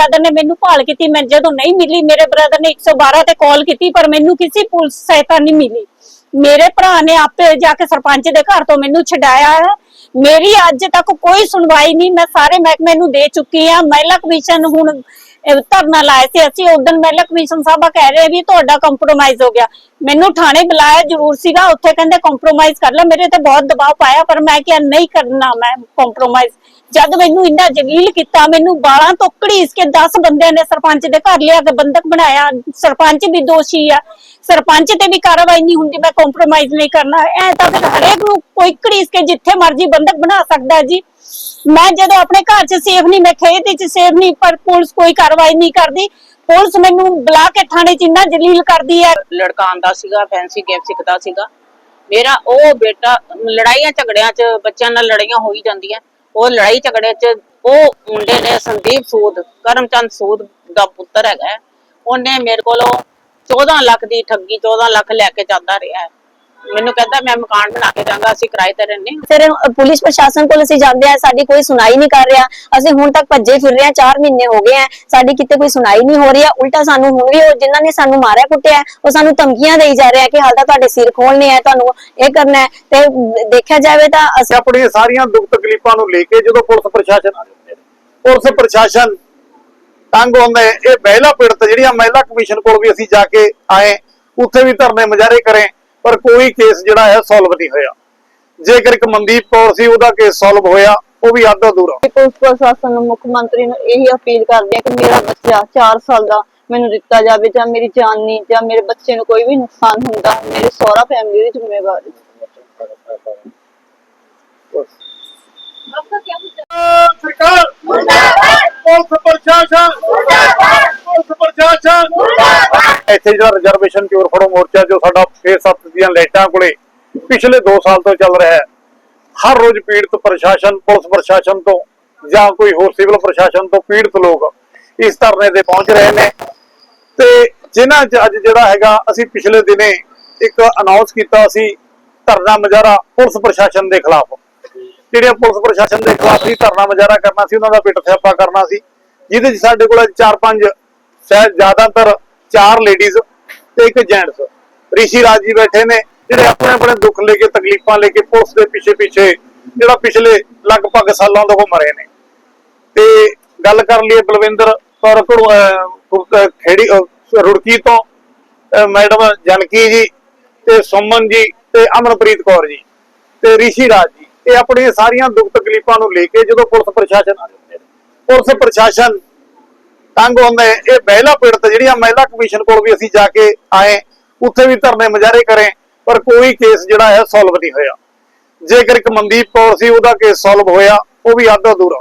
Brother ਨੇ ਮੈਨੂੰ ਭਾਲ ਕੀਤੀ, ਮੈਂ ਜਦੋਂ ਨਹੀਂ ਮਿਲੀ, ਮੇਰੇ ਬ੍ਰਦਰ ਨੇ 112 ਤੇ ਕਾਲ ਕੀਤੀ, ਪਰ ਮੈਨੂੰ ਕਿਸੇ ਪੁਲਿਸ ਸਹਾਇਤਾ ਨਹੀਂ ਮਿਲੀ। ਮੇਰੇ ਭਰਾ ਨੇ ਆਪੇ ਜਾ ਕੇ ਸਰਪੰਚ ਦੇ ਘਰ ਤੋਂ ਮੈਨੂੰ ਛਡਾਇਆ ਹੈ। ਮੇਰੀ ਅੱਜ ਤੱਕ ਕੋਈ ਸੁਣਵਾਈ ਨਹੀਂ, ਮੈਂ ਸਾਰੇ ਮਹਿਕਮੇ ਨੂੰ ਦੇ ਚੁੱਕੀ ਆ ਮਹਿਲਾ ਕਮਿਸ਼ਨ ਹੁਣ ਧਰਨਾ ਲਾਇਆ ਸੀ। ਅਸੀਂ ਉਦੋਂ ਮਹਿਲਾ ਕਮਿਸ਼ਨ ਸਾਹਿਬਾ ਕਹਿ ਰਹੇ ਵੀ ਤੁਹਾਡਾ ਕੰਪਰੋਮਾਈਜ਼ ਹੋ ਗਿਆ। ਮੈਨੂੰ ਥਾਣੇ ਬੁਲਾਇਆ ਜ਼ਰੂਰ ਸੀਗਾ, ਉੱਥੇ ਕਹਿੰਦੇ ਕੰਪਰੋਮਾਈਜ਼ ਕਰ ਲੈ। ਮੇਰੇ ਤੇ ਬਹੁਤ ਦਬਾਅ ਪਾਇਆ, ਪਰ ਮੈਂ ਕਿਹਾ ਨਹੀਂ ਕਰਨਾ ਮੈਂ ਕੰਪਰੋਮਾਈਜ਼ ਜਦ ਮੈਨੂੰ ਇੰਨਾ ਜਲੀਲ ਕੀਤਾ, ਮੈਨੂੰ ਬਾਲਾਂ ਤੋਂ ਘੜੀਸ ਕੇ 10 ਬੰਦਿਆਂ ਨੇ ਸਰਪੰਚ ਦੇ ਘਰ ਲਿਆ ਕੇ ਬੰਦਕ ਬਣਾਇਆ। ਸਰਪੰਚ ਵੀ ਦੋਸ਼ੀ ਆ। ਸਰਪੰਚ ਤੇ ਵੀ ਕਾਰਵਾਈ ਨਹੀਂ ਹੁੰਦੀ, ਮੈਂ ਕੰਪਰੋਮਾਈਜ਼ ਨਹੀਂ ਕਰਨਾ। ਐ ਤਾਂ ਫਿਰ ਹਰੇਕ ਨੂੰ ਕੋਈ ਘੜੀਸ ਕੇ ਜਿੱਥੇ ਮਰਜ਼ੀ ਬੰਦਕ ਬਣਾ ਸਕਦਾ ਜੀ। ਮੈਂ ਜਦੋਂ ਆਪਣੇ ਘਰ 'ਚ ਸੇਫ ਨਹੀਂ, ਮੈਂ ਖੇਤ 'ਚ ਸੇਫ ਨਹੀਂ, ਪਰ ਪੁਲਿਸ ਕੋਈ ਕਾਰਵਾਈ ਨਹੀਂ ਕਰਦੀ। ਪੁਲਿਸ ਮੈਨੂੰ ਬੁਲਾ ਕੇ ਥਾਣੇ 'ਚ ਇੰਨਾ ਜਲੀਲ ਕਰਦੀ ਹੈ ਲੜਕਾ ਸੀਗਾ ਫੈਂਸੀ ਗੇਮ ਸਿੱਖਦਾ ਸੀਗਾ। ਮੇਰਾ ਉਹ ਬੇਟਾ, ਲੜਾਈਆਂ ਝਗੜਿਆਂ 'ਚ ਬੱਚਿਆਂ ਨਾਲ ਲੜਾਈਆਂ ਹੋਈ ਜਾਂਦੀਆਂ। ਉਹ ਲੜਾਈ ਝਗੜੇ 'ਚ ਉਹ ਮੁੰਡੇ ਨੇ ਸੰਦੀਪ ਸੂਦ, ਕਰਮਚੰਦ ਸੂਦ ਦਾ ਪੁੱਤਰ ਹੈਗਾ ਹੈ। ਉਹਨੇ ਮੇਰੇ ਕੋਲੋਂ 14 ਲੱਖ ਦੀ ਠੱਗੀ 14 ਲੱਖ ਲੈ ਕੇ ਜਾਂਦਾ ਰਿਹਾ ਹੈ। ਮੈਨੂੰ ਕਹਿੰਦਾ ਮੈਂ ਮਕਾਨ ਬਣਾ ਕੇ ਜਾਵਾਂਗਾ ਅਸੀਂ ਕਿਰਾਏ ਤੇ ਰਹਿੰਦੇ ਹਾਂ। ਫਿਰ ਪੁਲਿਸ ਪ੍ਰਸ਼ਾਸਨ ਕੋਲ ਅਸੀਂ ਜਾਂਦੇ ਆ ਸਾਡੀ ਕੋਈ ਸੁਣਾਈ ਨਹੀਂ ਕਰ ਰਿਹਾ। ਅਸੀਂ ਹੁਣ ਤੱਕ ਭੱਜੇ ਫਿਰ ਰਹੇ ਆ 4 ਮਹੀਨੇ ਹੋ ਗਏ ਆ ਸਾਡੀ ਕਿਤੇ ਕੋਈ ਸੁਣਾਈ ਨਹੀਂ ਹੋ ਰਹੀ ਆ ਉਲਟਾ ਸਾਨੂੰ ਹੁਣ ਵੀ ਉਹ ਜਿਨ੍ਹਾਂ ਨੇ ਸਾਨੂੰ ਮਾਰਿਆ ਕੁੱਟਿਆ ਹੈ, ਉਹ ਸਾਨੂੰ ਧਮਕੀਆਂ ਦੇਈ ਜਾ ਰਹੇ ਆ ਕਿ ਹਾਲ ਤਾਂ ਤੁਹਾਡੇ ਸਿਰ ਖੋਲਨੇ ਆ ਤੁਹਾਨੂੰ ਇਹ ਕਰਨਾ ਹੈ। ਤੇ ਦੇਖਿਆ ਜਾਵੇ ਤਾਂ ਤੇ ਅਸੀਂ ਆਪਣੀਆਂ ਸਾਰੀਆਂ ਦੁੱਖ ਤਕਲੀਫਾਂ ਨੂੰ ਲੈ ਕੇ ਜਦੋਂ ਪੁਲਿਸ ਪ੍ਰਸ਼ਾਸਨ ਆ ਜਾਂਦੇ ਨੇ ਪੁਲਿਸ ਪ੍ਰਸ਼ਾਸਨ ਤੰਗ ਹੁੰਦਾ ਹੈ ਇਹ ਮਹਿਲਾ ਪੀੜਤ ਜਿਹੜੀਆਂ ਮਹਿਲਾ ਕਮਿਸ਼ਨ ਕੋਲ ਵੀ ਅਸੀਂ ਜਾ ਕੇ ਆਏ ਉੱਥੇ ਵੀ ਧਰਨੇ ਮੁਜ਼ਾਹਰੇ ਕਰੇ। ਪਰ ਕੋਈ ਕੇਸ ਜਿਹੜਾ ਹੈ ਸੋਲਵ ਨਹੀਂ ਹੋਇਆ। ਜੇਕਰ ਇੱਕ ਮਨਦੀਪ ਕੌਰ ਸੀ ਉਹਦਾ ਕੇਸ ਸੋਲਵ ਹੋਇਆ ਉਹ ਵੀ ਅੱਧ ਅਧੂਰਾ। ਪੁਲਿਸ ਪ੍ਰਸ਼ਾਸਨ ਨੂੰ ਮੁੱਖ ਮੰਤਰੀ ਨੂੰ ਇਹੀ ਅਪੀਲ ਕਰਦੇ ਆ ਕਿ ਮੇਰਾ ਬੱਚਾ 4 ਸਾਲ ਦਾ ਮੈਨੂੰ ਦਿੱਤਾ ਜਾਵੇ ਜਾਂ ਮੇਰੀ ਜਾਨ ਨਹੀਂ ਜਾਂ ਮੇਰੇ ਬੱਚੇ ਨੂੰ ਕੋਈ ਵੀ ਨੁਕਸਾਨ ਹੁੰਦਾ ਮੇਰੇ ਸਹੁਰਾ ਫੈਮਿਲੀ ਦੀ ਜ਼ਿੰਮੇਵਾਰੀ। ਸਰਕਾਰ! ਪੁਲਿਸ ਪ੍ਰਸ਼ਾਸਨ! ਪੁਲਿਸ ਪ੍ਰਸ਼ਾਸਨ! ਇੱਥੇ ਜਿਹੜਾ ਰਿਜ਼ਰਵੇਸ਼ਨ ਚੋਰ ਫੜੋ ਮੋਰਚਾ, ਜੋ ਸਾਡਾ ਫੇਰ ਸੱਤ ਦੀਆਂ ਲਾਈਟਾਂ ਕੋਲੇ ਪਿਛਲੇ 2 ਸਾਲ ਤੋਂ ਚੱਲ ਰਿਹਾ ਹੈ, ਹਰ ਰੋਜ਼ ਪੀੜਤ ਪ੍ਰਸ਼ਾਸਨ, ਪੁਲਿਸ ਪ੍ਰਸ਼ਾਸਨ ਤੋਂ ਜਾਂ ਕੋਈ ਹੋਰ ਸਿਵਲ ਪ੍ਰਸ਼ਾਸਨ ਤੋਂ ਪੀੜਤ ਲੋਕ ਇਸ ਧਰਨੇ ਤੇ ਪਹੁੰਚ ਰਹੇ ਨੇ। ਤੇ ਜਿਨ੍ਹਾਂ 'ਚ ਅੱਜ ਜਿਹੜਾ ਹੈਗਾ, ਅਸੀਂ ਪਿਛਲੇ ਦਿਨੇ ਇੱਕ ਅਨਾਉਂਸ ਕੀਤਾ ਸੀ, ਧਰਨਾ ਮੁਜ਼ਾਹਰਾ ਪੁਲਿਸ ਪ੍ਰਸ਼ਾਸਨ ਦੇ ਖਿਲਾਫ। ਜਿਹੜੇ ਪੁਲਿਸ ਪ੍ਰਸ਼ਾਸਨ ਦੇ ਖਿਲਾਫ ਹੀ ਧਰਨਾ ਮੁਜ਼ਾਹਰਾ ਕਰਨਾ ਸੀ, ਉਹਨਾਂ ਦਾ ਪਿੱਟ ਸਿਆਪਾ ਕਰਨਾ ਸੀ। ਜਿਹਦੇ 'ਚ ਸਾਡੇ ਕੋਲ ਚਾਰ ਪੰਜ, ਸ਼ਾਇਦ ਜ਼ਿਆਦਾਤਰ ਚਾਰ ਲੇਡੀਜ਼ ਤੇ ਇੱਕ ਜੈਂਟਸ ਰਿਸ਼ੀ ਰਾਜ ਜੀ ਬੈਠੇ ਨੇ, ਜਿਹੜੇ ਆਪਣੇ ਆਪਣੇ ਦੁੱਖ ਲੈ ਕੇ, ਤਕਲੀਫਾਂ ਲੈ ਕੇ ਪੁਲਿਸ ਦੇ ਪਿੱਛੇ ਪਿੱਛੇ, ਜਿਹੜਾ ਪਿਛਲੇ ਲਗਭਗ ਸਾਲਾਂ ਤੋਂ ਉਹ ਮਰੇ ਨੇ। ਤੇ ਗੱਲ ਕਰ ਲਈਏ ਬਲਵਿੰਦਰ ਕੌਰ ਖੇੜੀ ਰੁੜਕੀ ਤੋਂ ਮੈਡਮ ਜਨਕੀ ਜੀ ਤੇ ਸੁਮਨ ਜੀ ਤੇ ਅਮਨਪ੍ਰੀਤ ਕੌਰ ਜੀ ਤੇ ਰਿਸ਼ੀ ਰਾਜ ਜੀ। ਇਹ ਆਪਣੀਆਂ ਸਾਰੀਆਂ ਦੁੱਖ ਤਕਲੀਫਾਂ ਨੂੰ ਲੈ ਕੇ ਜਦੋਂ ਪੁਲਿਸ ਪ੍ਰਸ਼ਾਸਨ ਆ ਜਾਂਦੇ ਪੁਲਿਸ ਪ੍ਰਸ਼ਾਸਨ ਤੰਗ ਹੁੰਦਾ ਇਹ ਮਹਿਲਾ ਪੀੜਤ ਜਿਹੜੀਆਂ ਮਹਿਲਾ ਕਮਿਸ਼ਨ ਕੋਲ ਵੀ ਅਸੀਂ ਜਾ ਕੇ ਆਏ, ਉੱਥੇ ਵੀ ਧਰਨੇ ਮੁਜ਼ਾਹਰੇ ਕਰੇ, ਪਰ ਕੋਈ ਕੇਸ ਜਿਹੜਾ ਹੈ ਸੋਲਵ ਨਹੀਂ ਹੋਇਆ। ਜੇਕਰ ਇੱਕ ਮਨਦੀਪ ਕੌਰ ਸੀ, ਉਹਦਾ ਕੇਸ ਸੋਲਵ ਹੋਇਆ, ਉਹ ਵੀ ਅੱਧ ਅਧੂਰਾ।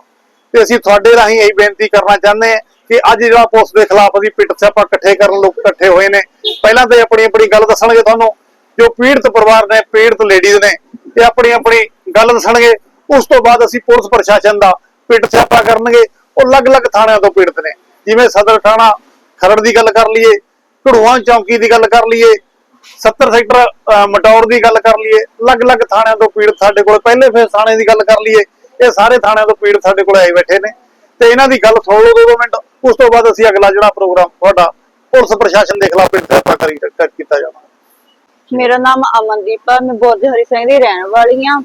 ਤੇ ਅਸੀਂ ਤੁਹਾਡੇ ਰਾਹੀਂ ਇਹੀ ਬੇਨਤੀ ਕਰਨਾ ਚਾਹੁੰਦੇ ਹਾਂ ਕਿ ਅੱਜ ਜਿਹੜਾ ਪੁਲਿਸ ਦੇ ਖਿਲਾਫ ਅਸੀਂ ਪਿੱਟ ਸਿਆਪਾ ਇਕੱਠੇ ਕਰਨ ਲੋਕ ਇਕੱਠੇ ਹੋਏ ਨੇ। ਪਹਿਲਾਂ ਤਾਂ ਆਪਣੀ ਆਪਣੀ ਗੱਲ ਦੱਸਣਗੇ ਤੁਹਾਨੂੰ, ਜੋ ਪੀੜਤ ਪਰਿਵਾਰ ਨੇ, ਪੀੜਤ ਲੇਡੀਜ਼ ਨੇ ਤੇ ਆਪਣੀ ਆਪਣੀ ਗੱਲ ਦੱਸਣਗੇ। ਉਸ ਤੋਂ ਬਾਅਦ ਅਸੀਂ ਪੁਲਿਸ ਪ੍ਰਸ਼ਾਸਨ ਦਾ ਪਿੱਟ ਸਿਆਪਾ ਕਰਨਗੇ। ਉਹ ਅਲੱਗ-ਅਲੱਗ ਥਾਣਿਆਂ ਤੋਂ ਪੀੜਤ ਨੇ। ਜਿਵੇਂ ਸਦਰ ਥਾਣਾ, ਖਰੜ ਦੀ ਗੱਲ ਕਰ ਲਈਏ, ਘੜੂਆਂ ਚੌਂਕੀ ਦੀ ਗੱਲ ਕਰ ਲਈਏ 70 ਸੈਕਟਰ ਮਟੌਰ ਦੀ ਗੱਲ ਕਰ ਲਈਏ, ਅਲੱਗ-ਅਲੱਗ ਥਾਣਿਆਂ ਤੋਂ ਪੀੜਤ ਸਾਡੇ ਕੋਲ ਪਹਿਲੇ ਫਿਰ ਥਾਣੇ ਦੀ ਗੱਲ ਕਰ ਲਈਏ, ਇਹ ਸਾਰੇ ਥਾਣਿਆਂ ਤੋਂ ਪੀੜਤ ਸਾਡੇ ਕੋਲ ਆਏ ਬੈਠੇ ਨੇ। ਤੇ ਇਹਨਾਂ ਦੀ ਗੱਲ ਸੁਣ ਲਓ ਦੋ ਮਿੰਟ। ਉਸ ਤੋਂ ਬਾਅਦ ਅਸੀਂ ਅਗਲਾ ਜਿਹੜਾ ਪ੍ਰੋਗਰਾਮ ਤੁਹਾਡਾ ਪੁਲਿਸ ਪ੍ਰਸ਼ਾਸਨ ਦੇ ਖਿਲਾਫ ਪਿੱਟ ਸਿਆਪਾ ਕਰੀ ਕੀਤਾ ਜਾਣਾ ਮੇਰਾ ਨਾਮ ਅਮਨਦੀਪ ਹੈ ਮੈਂ ਬੋਰਜ ਹਰੀ ਸਿੰਘ ਦੀ ਰਹਿਣ ਵਾਲੀ ਹਾਂ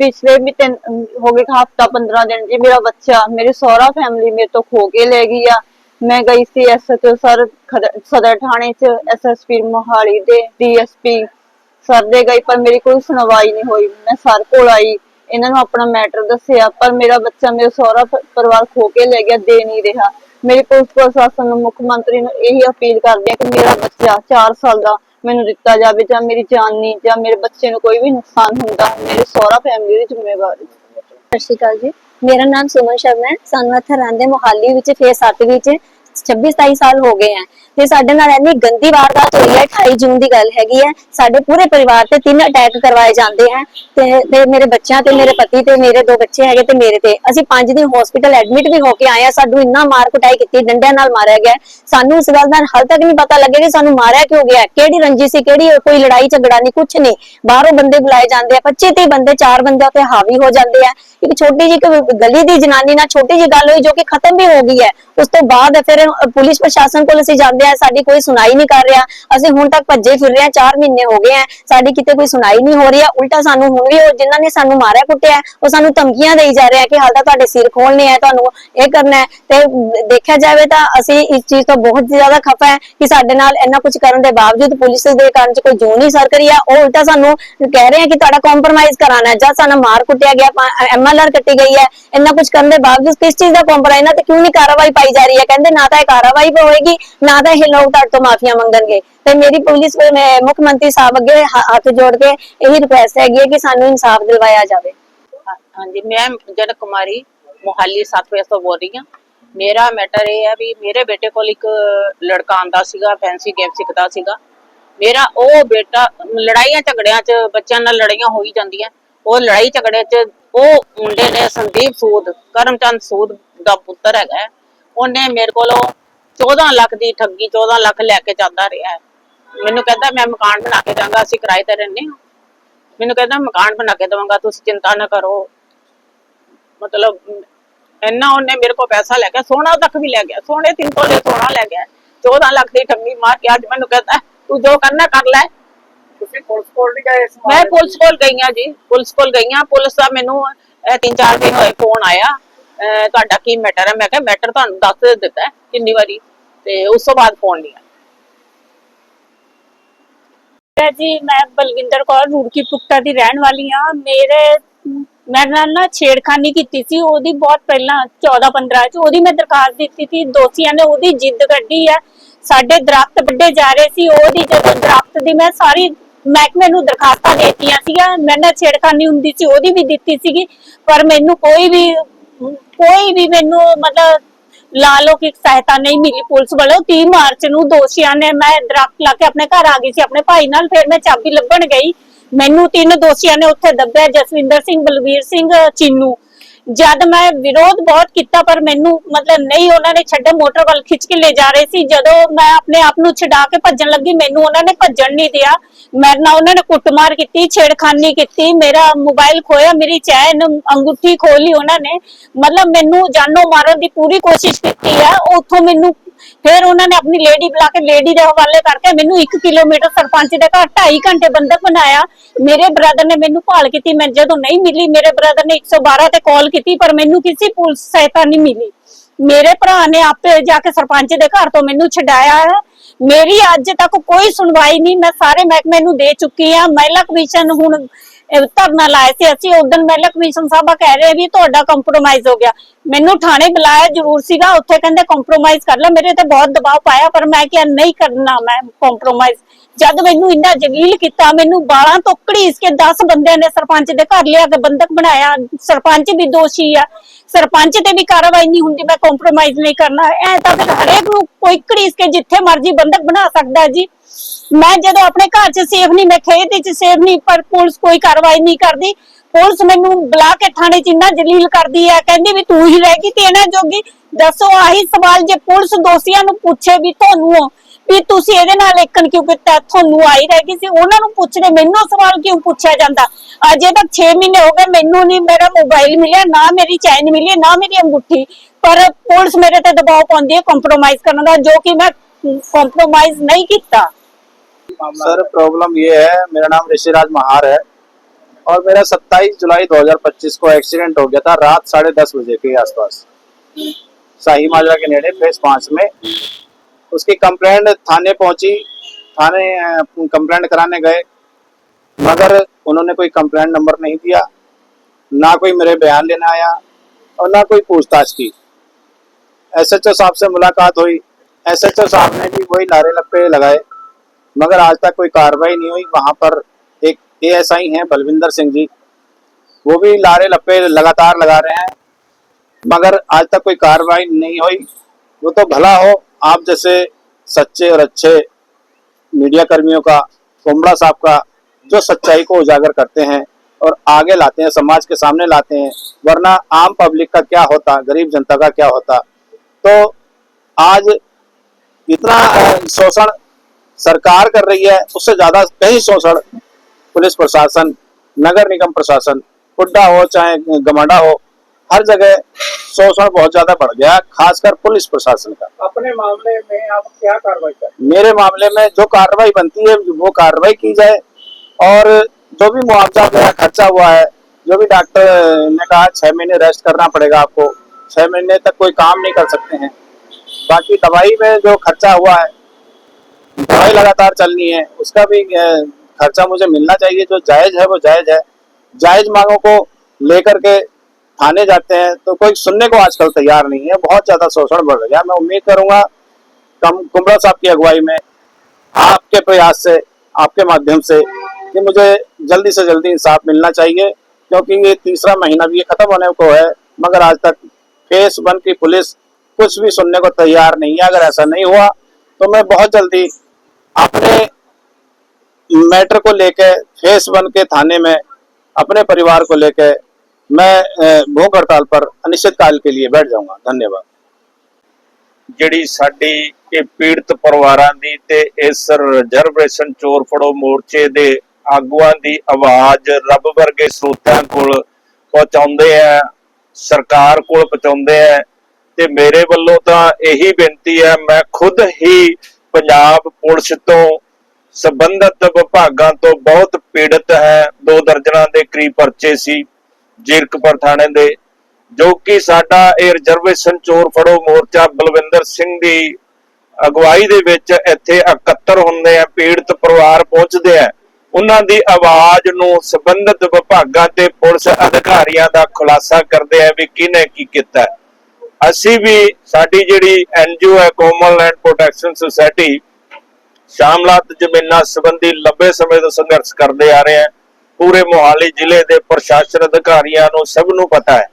ਪਿਛਲੇ ਵੀ ਤਿੰਨ, ਹੋ ਗਏ ਹਫਤਾ 15 ਦਿਨ ਜੀ ਮੇਰਾ ਬੱਚਾ, ਮੇਰੀ ਸਹੁਰਾ ਫੈਮਿਲੀ ਮੇਰੇ ਤੋਂ ਖੋ ਕੇ ਲੈ ਗਈ ਆ। ਮੈਂ ਗਈ ਸੀ ਐਸਐਚਓ ਸਰ ਸਦਰ ਥਾਣੇ ਚ ਐਸਐਸਪੀ ਮੋਹਾਲੀ ਦੇ ਡੀਐਸਪੀ ਸਰ ਦੇ ਗਈ, ਪਰ ਮੇਰੀ ਕੋਈ ਸੁਣਵਾਈ ਨਹੀਂ ਹੋਈ। ਮੈਂ ਸਰ ਕੋਲ ਆਈ, ਇਹਨਾਂ ਨੂੰ ਆਪਣਾ ਮੈਟਰ ਦੱਸਿਆ, ਪਰ ਮੇਰਾ ਬੱਚਾ, ਮੇਰੇ ਸਹੁਰਾ ਪਰਿਵਾਰ ਖੋ ਕੇ ਲੈ ਗਿਆ, ਦੇ ਨਹੀਂ ਰਿਹਾ। ਮੇਰੀ ਪੁਲਿਸ ਪ੍ਰਸ਼ਾਸਨ ਨੂੰ ਮੁੱਖ ਮੰਤਰੀ ਨੂੰ ਇਹੀ ਅਪੀਲ ਕਰਦੇ ਆ ਕਿ ਮੇਰਾ ਬੱਚਾ 4 ਸਾਲ ਦਾ ਮੈਨੂੰ ਦਿੱਤਾ ਜਾਵੇ ਜਾਂ ਮੇਰੀ ਜਾਨੀ ਜਾਂ ਮੇਰੇ ਬੱਚੇ ਨੂੰ ਕੋਈ ਵੀ ਨੁਕਸਾਨ ਹੁੰਦਾ, ਮੇਰੇ ਸਹੁਰਾ ਫੈਮਿਲੀ ਦੀ ਜ਼ਿੰਮੇਵਾਰੀ। ਸਤਿ ਸ਼੍ਰੀ ਅਕਾਲ ਜੀ। ਮੇਰਾ ਨਾਮ ਸੁਮਨ ਸ਼ਰਮਾ ਹੈ। ਸਾਨੂੰ ਇੱਥੇ ਰਹਿੰਦੇ ਮੋਹਾਲੀ ਵਿੱਚ ਫੇਸ 8 ਵਿੱਚ 26 27 ਸਾਲ ਹੋ ਗਏ ਹੈ। ਤੇ ਸਾਡੇ ਨਾਲ ਇੰਨੀ ਗੰਦੀ ਵਾਰਦਾਤ ਹੋਈ ਹੈ 28 ਜੂਨ ਦੀ ਗੱਲ ਹੈਗੀ ਹੈ। ਸਾਡੇ ਪੂਰੇ ਪਰਿਵਾਰ ਤੇ ਤਿੰਨ ਅਟੈਕ ਕਰਵਾਏ ਜਾਂਦੇ ਹੈ ਤੇ ਤੇ ਮੇਰੇ ਬੱਚਿਆਂ ਤੇ, ਮੇਰੇ ਪਤੀ ਤੇ, ਮੇਰੇ ਦੋ ਬੱਚੇ ਹੈਗੇ ਤੇ ਮੇਰੇ ਤੇ। ਅਸੀਂ 5 ਦਿਨ ਹਸਪੀਟਲ ਐਡਮਿਟ ਵੀ ਹੋ ਕੇ ਆਏ ਆ ਸਾਨੂੰ ਇੰਨਾ ਮਾਰ ਕੁਟਾਈ ਕੀਤੀ, ਡੰਡਿਆਂ ਨਾਲ ਮਾਰਿਆ ਗਿਆ ਸਾਨੂੰ ਇਸ ਗੱਲ ਦਾ ਹਾਲ ਤੱਕ ਨਹੀਂ ਪਤਾ ਲੱਗਿਆ ਕਿ ਸਾਨੂੰ ਮਾਰਿਆ ਕਿਉਂ ਗਿਆ ਕਿਹੜੀ ਰੰਜੀ ਸੀ, ਕਿਹੜੀ ਕੋਈ ਲੜਾਈ ਝਗੜਾ ਨਹੀਂ ਕੁਝ ਨਹੀਂ। ਬਾਹਰੋਂ ਬੰਦੇ ਬੁਲਾਏ ਜਾਂਦੇ ਆ 25 30 ਬੰਦੇ, ਚਾਰ ਬੰਦੇ ਉੱਤੇ ਹਾਵੀ ਹੋ ਜਾਂਦੇ ਆ। ਇੱਕ ਛੋਟੀ ਜਿਹੀ ਗਲੀ ਦੀ ਜਨਾਨੀ ਨਾਲ ਛੋਟੀ ਜਿਹੀ ਗੱਲ ਹੋਈ ਜੋ ਕਿ ਖਤਮ ਵੀ ਹੋ ਗਈ ਹੈ। ਉਸ ਤੋਂ ਬਾਅਦ ਫਿਰ ਪੁਲਿਸ ਪ੍ਰਸ਼ਾਸਨ ਕੋਲ ਅਸੀਂ ਜਾਂਦੇ ਆ ਸਾਡੀ ਕੋਈ ਸੁਣਾਈ ਨਹੀਂ ਕਰ ਰਿਹਾ। ਅਸੀਂ ਹੁਣ ਤੱਕ ਭੱਜੇ ਫਿਰ ਰਹੇ ਹਾਂ 4 ਮਹੀਨੇ ਹੋ ਗਏ ਆ ਸਾਡੀ ਕਿਤੇ ਕੋਈ ਸੁਣਾਈ ਨਹੀਂ ਹੋ ਰਹੀ ਹੈ। ਉਲਟਾ ਸਾਨੂੰ ਹੁਣ ਵੀ ਉਹ ਜਿਨ੍ਹਾਂ ਨੇ ਸਾਨੂੰ ਮਾਰਿਆ, ਕੁੱਟਿਆ ਉਹ ਸਾਨੂੰ ਧਮਕੀਆਂ ਦੇਈ ਜਾ ਰਹੇ ਆ ਕਿ ਹਾਲ ਤਾਂ ਤੁਹਾਡੇ ਸਿਰ ਖੋਲਣੇ ਆ ਤੁਹਾਨੂੰ ਇਹ ਕਰਨਾ ਹੈ। ਤੇ ਦੇਖਿਆ ਜਾਵੇ ਤਾਂ ਅਸੀਂ ਇਸ ਚੀਜ਼ ਤੋਂ ਬਹੁਤ ਜ਼ਿਆਦਾ ਖਫਾ ਹੈ ਕਿ ਸਾਡੇ ਨਾਲ ਇੰਨਾ ਕੁਝ ਕਰਨ ਦੇ ਬਾਵਜੂਦ ਪੁਲਿਸ ਦੇ ਕਾਰਨ ਚ ਕੋਈ ਜੂ ਨਹੀਂ ਸਰ ਕਰੀ ਹੈ ਉਹ ਉਲਟਾ ਸਾਨੂੰ ਕਹਿ ਰਹੇ ਆ ਕਿ ਤੁਹਾਡਾ ਕੰਪਰੋਮਾਈਜ਼ ਕਰਾਣਾ ਹੈ ਜਦ ਸਾਨੂੰ ਮਾਰ ਕੁੱਟਿਆ ਗਿਆ ਐਮਐਲਆਰ ਕੱਟੀ ਗਈ ਹੈ। ਇੰਨਾ ਕੁਝ ਕਰਨ ਦੇ ਬਾਵਜੂਦ ਕਿਸ ਚੀਜ਼ ਦਾ ਕੰਪਰੋਮਾਈਜ਼ ਨਾ ਤੇ ਕਿਉਂ ਨਹੀਂ ਕਾਰਵਾਈ ਪਾਈ ਜਾ ਰਹੀ ਹੈ? ਕਹਿੰਦੇ ਨਾ ਤਾਂ ਇਹ ਕਾਰਵਾਈ ਹੋਏਗੀ, ਨਾ ਤਾਂ ਇਹ ਲੋਕ ਤੁਹਾਡੇ ਤੋਂ ਮਾਫੀਆਂ ਮੰਗਣਗੇ। ਤੇ ਮੇਰੀ ਪੁਲਿਸ ਮੈਂ ਮੁੱਖ ਮੰਤਰੀ ਸਾਹਿਬ ਅੱਗੇ ਹੱਥ ਜੋੜ ਕੇ ਇਹੀ ਰਿਕੁਐਸਟ ਹੈਗੀ ਹੈ ਕਿ ਸਾਨੂੰ ਇਨਸਾਫ ਦਿਲਵਾਇਆ ਜਾਵੇ। ਹਾਂਜੀ, ਮੈਂ ਜਨਕ ਕੁਮਾਰੀ, ਮੁਹਾਲੀ 7 ਤੋਂ ਬੋਲ ਰਹੀ ਹਾਂ। ਮੇਰਾ ਮੈਟਰ ਇਹ ਹੈ ਵੀ ਮੇਰੇ ਬੇਟੇ ਕੋਲ ਇੱਕ ਲੜਕਾ ਆਂਦਾ ਸੀਗਾ ਫੈਂਸੀ ਗੇਮ ਸਿੱਖਦਾ ਸੀਗਾ। ਮੇਰਾ ਉਹ ਬੇਟਾ, ਲੜਾਈਆਂ ਝਗੜਿਆਂ 'ਚ ਬੱਚਿਆਂ ਨਾਲ ਲੜਾਈਆਂ ਹੋਈ ਜਾਂਦੀਆਂ। ਉਹ ਲੜਾਈ ਝਗੜੇ 'ਚ ਉਹ ਮੁੰਡੇ ਨੇ ਸੰਦੀਪ ਸੂਦ, ਕਰਮਚੰਦ ਸੂਦ ਦਾ ਪੁੱਤਰ ਹੈਗਾ ਹੈ। ਉਹਨੇ ਮੇਰੇ ਕੋਲੋਂ 14 ਲੱਖ ਦੀ ਠੱਗੀ 14 ਲੱਖ ਲੈ ਕੇ ਜਾਂਦਾ ਰਿਹਾ ਹੈ। ਮੈਨੂੰ ਕਹਿੰਦਾ ਮੈਂ ਮਕਾਨ ਬਣਾ ਕੇ ਦਾਂਗਾ ਅਸੀਂ ਕਿਰਾਏ ਤੇ ਰਹਿੰਦੇ ਹਾਂ। ਮੈਨੂੰ ਕਹਿੰਦਾ ਮਕਾਨ ਬਣਾ ਕੇ ਦਵਾਂਗਾ ਤੁਸੀਂ ਚਿੰਤਾ ਨਾ ਕਰੋ। ਮਤਲਬ ਇੰਨਾ ਉਹਨੇ ਮੇਰੇ ਕੋਲ ਪੈਸਾ ਲੈ ਗਿਆ ਸੋਨਾ ਤੱਕ ਵੀ ਲੈ ਗਿਆ। ਸੋਨੇ ਤਿੰਨ ਤੋਲੇ ਸੋਨਾ ਲੈ ਗਿਆ। 14 ਲੱਖ ਦੀ ਠੱਗੀ ਮਾਰ ਕੇ ਅੱਜ ਮੈਨੂੰ ਕਹਿੰਦਾ ਤੂੰ ਜੋ ਕਰਨਾ ਕਰ ਲੈ। ਤੁਸੀਂ ਪੁਲਿਸ ਕੋਲ ਨਹੀਂ ਗਏ ਮੈਂ ਪੁਲਿਸ ਕੋਲ ਗਈ ਹਾਂ ਜੀ। ਪੁਲਿਸ ਕੋਲ ਗਈ ਹਾਂ ਪੁਲਿਸ ਦਾ ਮੈਨੂੰ ਇਹ ਤਿੰਨ ਚਾਰ ਦਿਨ ਹੋਏ ਫੋਨ ਆਇਆ। ਤੁਹਾਡਾ ਕੀ ਮੈਟਰ ਹੈ? ਮੈਂ ਕਿਹਾ ਮੈਟਰ ਤੁਹਾਨੂੰ ਦੱਸ ਦਿੱਤਾ ਹੈ ਕਿੰਨੀ ਵਾਰੀ ਤੇ ਉਸ ਤੋਂ ਬਾਅਦ ਫੋਨ ਨਹੀਂ ਹੈ ਜੀ, ਮੈਂ ਬਲਵਿੰਦਰ ਕੌਰ, ਰੂੜਕੀ ਪੁਖਤਾ ਦੀ ਰਹਿਣ ਵਾਲੀ ਹਾਂ। ਮੇਰੇ ਮੇਰੇ ਨਾਲ ਨਾ ਛੇੜਖਾਨੀ ਕੀਤੀ ਸੀ। ਉਹਦੀ ਬਹੁਤ ਪਹਿਲਾਂ 14 15 ਚ ਉਹਦੀ ਮੈਂ ਦਰਖਾਸਤ ਦਿੱਤੀ ਸੀ। ਦੋਸ਼ੀਆਂ ਨੇ ਉਹਦੀ ਜਿੱਦ ਕੱਢੀ ਹੈ। ਸਾਡੇ ਦਰਖਤ ਵੱਡੇ ਜਾ ਰਹੇ ਸੀ। ਉਹਦੀ ਜਦੋਂ ਦਰਖਤ ਦੀ ਮੈਂ ਸਾਰੀ ਮਹਿਕਮੇ ਨੂੰ ਦਰਖਾਸਤਾਂ ਦੇਤੀਆਂ ਸੀਗੀਆਂ। ਮੈਂ ਨਾ ਛੇੜਖਾਨੀ ਹੁੰਦੀ ਸੀ, ਉਹਦੀ ਵੀ ਦਿੱਤੀ ਸੀਗੀ। ਪਰ ਮੈਨੂੰ ਕੋਈ ਵੀ ਕੋਈ ਵੀ ਮੈਨੂੰ ਮਤਲਬ ਲਾ ਲਾਲੋਕਿਕ ਸਹਾਇਤਾ ਨਹੀਂ ਮਿਲੀ ਪੁਲਿਸ ਵੱਲੋਂ 30 ਮਾਰਚ ਨੂੰ ਦੋਸ਼ੀਆਂ ਨੇ ਮੈਂ ਦਰਖਤ ਲਾ ਕੇ ਆਪਣੇ ਘਰ ਆ ਗਈ ਸੀ, ਆਪਣੇ ਭਾਈ ਨਾਲ, ਫਿਰ ਮੈਂ ਚਾਬੀ ਲੱਭਣ ਗਈ। ਮੈਨੂੰ ਤਿੰਨ ਦੋਸ਼ੀਆਂ ਨੇ ਉੱਥੇ ਦੱਬਿਆ, ਜਸਵਿੰਦਰ ਸਿੰਘ, ਬਲਵੀਰ ਸਿੰਘ, ਚੀਨੂ। ਜਦ ਮੈਂ ਵਿਰੋਧ ਬਹੁਤ ਕੀਤਾ, ਪਰ ਮੈਨੂੰ ਮਤਲਬ ਨਹੀਂ, ਉਹਨਾਂ ਨੇ ਛੱਡੇ ਮੋਟਰ ਵੱਲ ਖਿੱਚ ਕੇ ਲੈ ਜਾ ਰਹੇ ਸੀ। ਜਦੋਂ ਮੈਂ ਆਪਣੇ ਆਪ ਨੂੰ ਛਡਾ ਕੇ ਭੱਜਣ ਲੱਗੀ, ਮੈਨੂੰ ਉਹਨਾਂ ਨੇ ਭੱਜਣ ਨਹੀਂ ਦਿਆ। ਮੇਰੇ ਨਾਲ ਉਹਨਾਂ ਨੇ ਕੁੱਟਮਾਰ ਕੀਤੀ, ਛੇੜਖਾਨੀ ਕੀਤੀ, ਮੇਰਾ ਮੋਬਾਈਲ ਖੋਇਆ ਮੇਰੀ ਚੈਨ, ਅੰਗੂਠੀ ਖੋਲੀ ਉਹਨਾਂ ਨੇ। ਮਤਲਬ ਮੈਨੂੰ ਜਾਨੋਂ ਮਾਰਨ ਦੀ ਪੂਰੀ ਕੋਸ਼ਿਸ਼ ਕੀਤੀ ਆ। ਉੱਥੋਂ ਮੈਨੂੰ ਫਿਰ ਉਹਨਾਂ ਨੇ ਆਪਣੀ ਲੇਡੀ ਬੁਲਾ ਕੇ ਲੇਡੀ ਦੇ ਹਵਾਲੇ ਕਰਕੇ ਮੈਨੂੰ 1 ਕਿਲੋਮੀਟਰ ਸਰਪੰਚ ਦੇ ਘਰ 2.5 ਘੰਟੇ ਬੰਦਕ ਬਣਾਇਆ। ਮੇਰੇ ਬ੍ਰਦਰ ਨੇ ਮੈਨੂੰ ਭਾਲ ਕੀਤੀ, ਮੈਂ ਜਦੋਂ ਨਹੀਂ ਮਿਲੀ, ਮੇਰੇ ਬ੍ਰਦਰ ਨੇ 112 ਤੇ ਕਾਲ ਕੀਤੀ, ਪਰ ਮੈਨੂੰ ਕਿਸੇ ਪੁਲਿਸ ਸਹਾਇਤਾ ਨਹੀਂ ਮਿਲੀ। ਮੇਰੇ ਭਰਾ ਨੇ ਆਪੇ ਜਾ ਕੇ ਸਰਪੰਚ ਦੇ ਘਰ ਤੋਂ ਮੈਨੂੰ ਛਡਾਇਆ ਹੈ। ਮੇਰੀ ਅੱਜ ਤੱਕ ਕੋਈ ਸੁਣਵਾਈ ਨਹੀਂ, ਮੈਂ ਸਾਰੇ ਮਹਿਕਮੇ ਨੂੰ ਦੇ ਚੁੱਕੀ ਆ ਮਹਿਲਾ ਕਮਿਸ਼ਨ ਹੁਣ ਇਹ ਧਰਨਾ ਲਾਇਆ ਸੀ, ਅਸੀਂ ਉਦੋਂ ਮਹਿਲਾ ਕਮਿਸ਼ਨ ਸਾਹਿਬਾ ਕਹਿ ਰਹੇ ਵੀ ਤੁਹਾਡਾ ਕੰਪਰੋਮਾਈਜ਼ ਹੋ ਗਿਆ। ਮੈਨੂੰ ਥਾਣੇ ਬੁਲਾਇਆ ਜ਼ਰੂਰ ਸੀਗਾ, ਉੱਥੇ ਕਹਿੰਦੇ ਕੰਪਰੋਮਾਈਜ਼ ਕਰ ਲੈ ਮੇਰੇ ਤੇ ਬਹੁਤ ਦਬਾਅ ਪਾਇਆ, ਪਰ ਮੈਂ ਕਿਹਾ ਨਹੀਂ ਕਰਨਾ ਮੈਂ ਕੰਪਰੋਮਾਈਜ਼ ਜਦ ਮੈਨੂੰ ਇੰਨਾ ਜਲੀਲ ਕੀਤਾ, ਮੈਨੂੰ ਬਾਲਾਂ ਤੋਂ ਘੜੀਸ ਕੇ 10 ਬੰਦਿਆਂ ਨੇ ਸਰਪੰਚ ਦੇ ਘਰ ਲਿਆ ਕੇ ਬੰਦਕ ਬਣਾਇਆ। ਸਰਪੰਚ ਵੀ ਦੋਸ਼ੀ ਆ। ਸਰਪੰਚ ਤੇ ਵੀ ਕਾਰਵਾਈ ਨਹੀਂ ਹੁੰਦੀ, ਮੈਂ ਕੰਪਰੋਮਾਈਜ਼ ਨਹੀਂ ਕਰਨਾ। ਐ ਤਾਂ ਫਿਰ ਹਰੇਕ ਨੂੰ ਕੋਈ ਘੜੀਸ ਕੇ ਜਿੱਥੇ ਮਰਜ਼ੀ ਬੰਦਕ ਬਣਾ ਸਕਦਾ ਜੀ। ਮੈਂ ਜਦੋਂ ਆਪਣੇ ਘਰ 'ਚ ਸੇਫ ਨਹੀਂ, ਮੈਂ ਖੇਤ 'ਚ ਸੇਫ ਨਹੀਂ, ਪਰ ਪੁਲਿਸ ਕੋਈ ਕਾਰਵਾਈ ਨਹੀਂ ਕਰਦੀ। ਪੁਲਿਸ ਮੈਨੂੰ ਬੁਲਾ ਕੇ ਥਾਣੇ 'ਚ ਇੰਨਾ ਜਲੀਲ ਕਰਦੀ ਹੈ ਕਹਿੰਦੀ ਵੀ ਤੂੰ ਹੀ ਰਹਿ ਗਈ ਤੇ ਇਹਨਾਂ ਜੋਗੀ ਦੱਸੋ ਆਹੀ ਸਵਾਲ ਜੇ ਪੁਲਿਸ ਦੋਸ਼ੀਆਂ ਨੂੰ ਪੁੱਛੇ ਵੀ ਤੁਹਾਨੂੰ ਵੀ ਤੁਸੀਂ ਇਹਦੇ ਨਾਲ ਇੱਕਨ ਕਿਉਂ ਕੀਤਾ? ਤੁਹਾਨੂੰ ਆਈ ਰਹਿ ਗਈ ਸੀ। ਉਹਨਾਂ ਨੂੰ ਪੁੱਛਦੇ ਮੈਨੂੰ ਸਵਾਲ ਕਿਉਂ ਪੁੱਛਿਆ ਜਾਂਦਾ? ਅਜੇ ਤੱਕ 6 ਮਹੀਨੇ ਹੋ ਗਏ, ਮੈਨੂੰ ਨਹੀਂ ਮੇਰਾ ਮੋਬਾਈਲ ਮਿਲਿਆ, ਨਾ ਮੇਰੀ ਚੈਨ ਮਿਲੀ, ਨਾ ਮੇਰੀ ਅੰਗੂਠੀ। ਪਰ ਪੁਲਿਸ ਮੇਰੇ ਤੇ ਦਬਾਅ ਪਾਉਂਦੀ ਹੈ ਕੰਪਰੋਮਾਈਜ਼ ਕਰਨ ਦਾ, ਜੋ ਕਿ ਮੈਂ ਕੰਪਰੋਮਾਈਜ਼ ਨਹੀਂ ਕੀਤਾ। सर प्रॉब्लम ये है मेरा नाम ऋषिराज महार है और मेरा 27 जुलाई 2025 को एक्सीडेंट हो गया था रात साढ़े दस बजे के आसपास। शाही माजरा के नेड़े फेस पाँच में। उसकी कंप्लेंट थाने पहुँची थाने कंप्लेंट कराने गए। मगर उन्होंने कोई कंप्लेंट नंबर नहीं दिया ना कोई मेरे बयान लेने आया और ना कोई पूछताछ की। एसएचओ साहब से मुलाकात हुई। एसएचओ साहब ने भी वही लारे लप्पे लगाए। मगर आज तक कोई कार्रवाई नहीं हुई। वहाँ पर एक एएसआई हैं, बलविंदर सिंह जी। वो भी लारे लपे लगातार लगा रहे हैं। मगर आज तक कोई कार्रवाई नहीं हुई। वो तो भला हो, आप जैसे सच्चे और अच्छे मीडिया कर्मियों का कुमड़ा साहब का, जो सच्चाई को उजागर करते हैं और आगे लाते हैं, समाज के सामने लाते हैं, वरना आम पब्लिक का क्या होता, गरीब जनता का क्या होता? तो आज इतना शोषण सरकार कर रही है उससे ज़्यादा कहीं शोषण पुलिस प्रशासन नगर निगम प्रशासन हुड्डा हो चाहे गमाडा हो हर जगह शोषण बहुत ज़्यादा बढ़ गया खासकर पुलिस प्रशासन का। अपने मामले में आप क्या कार्रवाई कर? मेरे मामले में जो कार्रवाई बनती है वो कार्रवाई की जाए और जो भी मुआवजा मेरा खर्चा हुआ है जो भी डॉक्टर ने कहा छह महीने रेस्ट करना पड़ेगा आपको छह महीने तक कोई काम नहीं कर सकते हैं। बाकी दवाई में जो खर्चा हुआ है दवाई लगातार चलनी है, उसका भी खर्चा मुझे मिलना चाहिए, जो जायज़ है वो जायज़ है। जायज़ मांगों को लेकर के थाने जाते हैं तो कोई सुनने को आजकल तैयार नहीं है, बहुत ज़्यादा शोषण बढ़ गया। मैं उम्मीद करूँगा कम कुमरा साहब की अगुवाई में आपके प्रयास से, आपके माध्यम से कि मुझे जल्दी से जल्दी इंसाफ मिलना चाहिए, क्योंकि ये तीसरा महीना भी खत्म होने को है, मगर आज तक फेस वन की पुलिस कुछ भी सुनने को तैयार नहीं है। अगर ऐसा नहीं हुआ तो मैं बहुत जल्दी अपने मैटर को लेके फेस वन के थाने में अपने परिवार को लेके मैं अ, भूख हड़ताल पर अनिश्चितकाल के लिए बैठ जाऊंगा धन्यवाद ਜਿਹੜੀ ਸਾਡੀ ਇਹ ਪੀੜਤ ਪਰਿਵਾਰਾਂ ਦੀ ਤੇ ਇਸ ਰਿਜ਼ਰਵੇਸ਼ਨ ਚੋਰ ਫੜੋ ਮੋਰਚੇ ਦੇ ਆਗੂਆਂ ਦੀ ਆਵਾਜ਼ ਰੱਬ ਵਰਗੇ ਸਰੋਤਿਆਂ ਕੋਲ ਪਹੁੰਚਾਉਂਦੇ ਆ ਸਰਕਾਰ ਕੋਲ ਪਹੁੰਚਾਉਂਦੇ ਆ ਤੇ ਮੇਰੇ ਵੱਲੋਂ ਤਾਂ ਇਹੀ ਬੇਨਤੀ ਹੈ ਮੈਂ ਖੁਦ ਹੀ ਪੰਜਾਬ ਪੁਲਿਸ ਤੋਂ ਸੰਬੰਧਿਤ ਵਿਭਾਗਾਂ ਤੋਂ ਬਹੁਤ ਪੀੜਤ ਹੈ। ਦੋ ਦਰਜਨਾਂ ਦੇ ਕਰੀਬ ਪਰਚੇ ਸੀ ਜੀਰਕਪੁਰ ਥਾਣੇ ਦੇ, ਜੋ ਕਿ ਸਾਡਾ ਇਹ ਰਿਜ਼ਰਵੇਸ਼ਨ ਚੋਰ ਫੜੋ ਮੋਰਚਾ ਬਲਵਿੰਦਰ ਸਿੰਘ ਦੀ ਅਗਵਾਈ ਦੇ ਵਿੱਚ ਇੱਥੇ ਇਕੱਤਰ ਹੁੰਦੇ ਆ, ਪੀੜਤ ਪਰਿਵਾਰ ਪਹੁੰਚਦੇ ਆ। ਉਹਨਾਂ ਦੀ ਆਵਾਜ਼ ਨੂੰ ਸਬੰਧਤ ਵਿਭਾਗਾਂ ਤੇ ਪੁਲਿਸ ਅਧਿਕਾਰੀਆਂ ਦਾ ਖੁਲਾਸਾ ਕਰਦੇ ਆ ਵੀ ਕਿਹਨੇ ਕੀ ਕੀਤਾ। ਅਸੀਂ ਵੀ ਸਾਡੀ ਜਿਹੜੀ ਐਨਜੀਓ ਹੈ ਕੋਮਨ ਲੈਂਡ ਪ੍ਰੋਟੈਕਸ਼ਨ ਸੁਸਾਇਟੀ ਸ਼ਾਮਲਾਤ ਜ਼ਮੀਨਾਂ ਸੰਬੰਧੀ ਲੰਬੇ ਸਮੇਂ ਤੋਂ ਸੰਘਰਸ਼ ਕਰਦੇ ਆ ਰਹੇ ਹਾਂ। ਪੂਰੇ ਮੋਹਾਲੀ ਜ਼ਿਲ੍ਹੇ ਦੇ ਪ੍ਰਸ਼ਾਸਨ ਅਧਿਕਾਰੀਆਂ ਨੂੰ ਸਭ ਨੂੰ ਪਤਾ ਹੈ।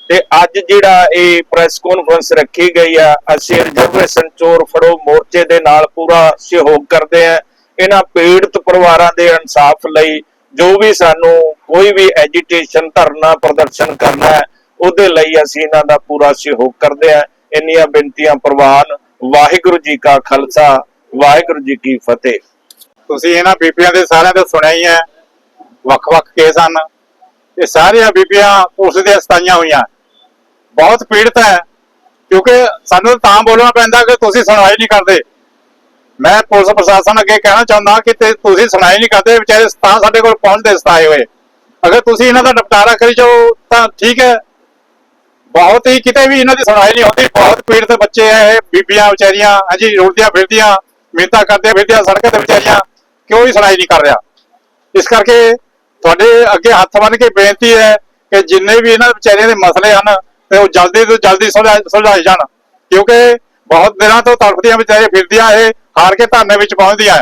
ਤੇ ਅੱਜ ਜਿਹੜਾ ਇਹ ਪ੍ਰੈਸ ਕਾਨਫਰੰਸ ਰੱਖੀ ਗਈ ਆ, ਅਸੀਂ ਰਿਜ਼ਰਵੇਸ਼ਨ ਚੋਰ ਫੜੋ ਮੋਰਚੇ ਦੇ ਨਾਲ ਪੂਰਾ ਸਹਿਯੋਗ ਕਰਦੇ ਆ ਇਹਨਾਂ ਪੀੜਤ ਪਰਿਵਾਰਾਂ ਦੇ ਇਨਸਾਫ ਲਈ ਜੋ ਵੀ ਸਾਨੂੰ ਕੋਈ ਵੀ ਐਜੀਟੇਸ਼ਨ ਧਰਨਾ ਪ੍ਰਦਰਸ਼ਨ ਕਰਨਾ ਹੈ ਉਹਦੇ ਲਈ ਅਸੀਂ ਇਹਨਾਂ ਦਾ ਪੂਰਾ ਸਹਿਯੋਗ ਕਰਦੇ ਆ ਇੰਨੀਆਂ ਬੇਨਤੀਆਂ ਪ੍ਰਵਾਨ, ਵਾਹਿਗੁਰੂ ਜੀ ਕਾ ਖਾਲਸਾ, ਵਾਹਿਗੁਰੂ ਜੀ ਕੀ ਫਤਿਹ। ਤੁਸੀਂ ਇਹਨਾਂ ਬੀਬੀਆਂ ਦੇ ਸਾਰਿਆਂ ਦੇ ਸੁਣਿਆ ਹੀ ਹੈ। ਵੱਖ-ਵੱਖ ਕੇਸ ਹਨ। ਇਹ ਸਾਰੀਆਂ ਬੀਬੀਆਂ ਪੁਲਿਸ ਦੇ ਸਤਾਈਆਂ ਹੋਈਆਂ। ਬਹੁਤ ਪੀੜਤ ਹੈ, ਕਿਉਂਕਿ ਸਾਨੂੰ ਤਾਂ ਬੋਲਣਾ ਪੈਂਦਾ ਕਿ ਤੁਸੀਂ ਸੁਣਵਾਈ ਨਹੀਂ ਕਰਦੇ। ਮੈਂ ਪੁਲਿਸ ਪ੍ਰਸ਼ਾਸਨ ਅੱਗੇ ਕਹਿਣਾ ਚਾਹੁੰਦਾ ਕਿ ਤੁਸੀਂ ਸੁਣਾਈ ਨਹੀਂ ਕਰਦੇ, ਵਿਚਾਰੇ ਤਾਂ ਸਾਡੇ ਕੋਲ ਪਹੁੰਚਦੇ ਸਤਾਏ ਹੋਏ। ਅਗਰ ਤੁਸੀਂ ਇਹਨਾਂ ਦਾ ਨਿਪਟਾਰਾ ਕਰੀ ਜਾਓ, ਤਾਂ ਠੀਕ ਹੈ। ਬਹੁਤ ਹੀ ਕਿਤੇ ਵੀ ਇਹਨਾਂ ਦੀ ਸੁਣਾਈ ਨਹੀਂ ਹੁੰਦੀ। ਬਹੁਤ ਪੀੜਤ ਬੱਚੇ ਹੈ ਇਹ, ਬੀਬੀਆਂ ਵਿਚਾਰੀਆਂ, ਹਾਂਜੀ ਰੋੜਦੀਆਂ ਫਿਰਦੀਆਂ, ਮਿਹਨਤਾਂ ਕਰਦੀਆਂ ਫਿਰਦੀਆਂ ਸੜਕਾਂ ਤੇ ਵਿਚਾਰੀਆਂ ਕਿਉਂ ਹੀ ਸੁਣਾਈ ਨਹੀਂ ਕਰ ਰਿਹਾ? ਇਸ ਕਰਕੇ ਤੁਹਾਡੇ ਅੱਗੇ ਹੱਥ ਬੰਨ ਕੇ ਬੇਨਤੀ ਹੈ ਕਿ ਜਿੰਨੇ ਵੀ ਇਹਨਾਂ ਵਿਚਾਰਿਆਂ ਦੇ ਮਸਲੇ ਹਨ, ਤੇ ਉਹ ਜਲਦੀ ਤੋਂ ਜਲਦੀ ਸੁਲਝਾਏ ਜਾਣ। ਕਿਉਂਕਿ ਬਹੁਤ ਦਿਨਾਂ ਤੋਂ ਤੜਫਦੀਆਂ ਵਿਚਾਰੇ ਫਿਰਦੀਆਂ, ਇਹ ਹਾਰ ਕੇ ਧਰਨੇ ਵਿੱਚ ਪਹੁੰਚਦੀਆਂ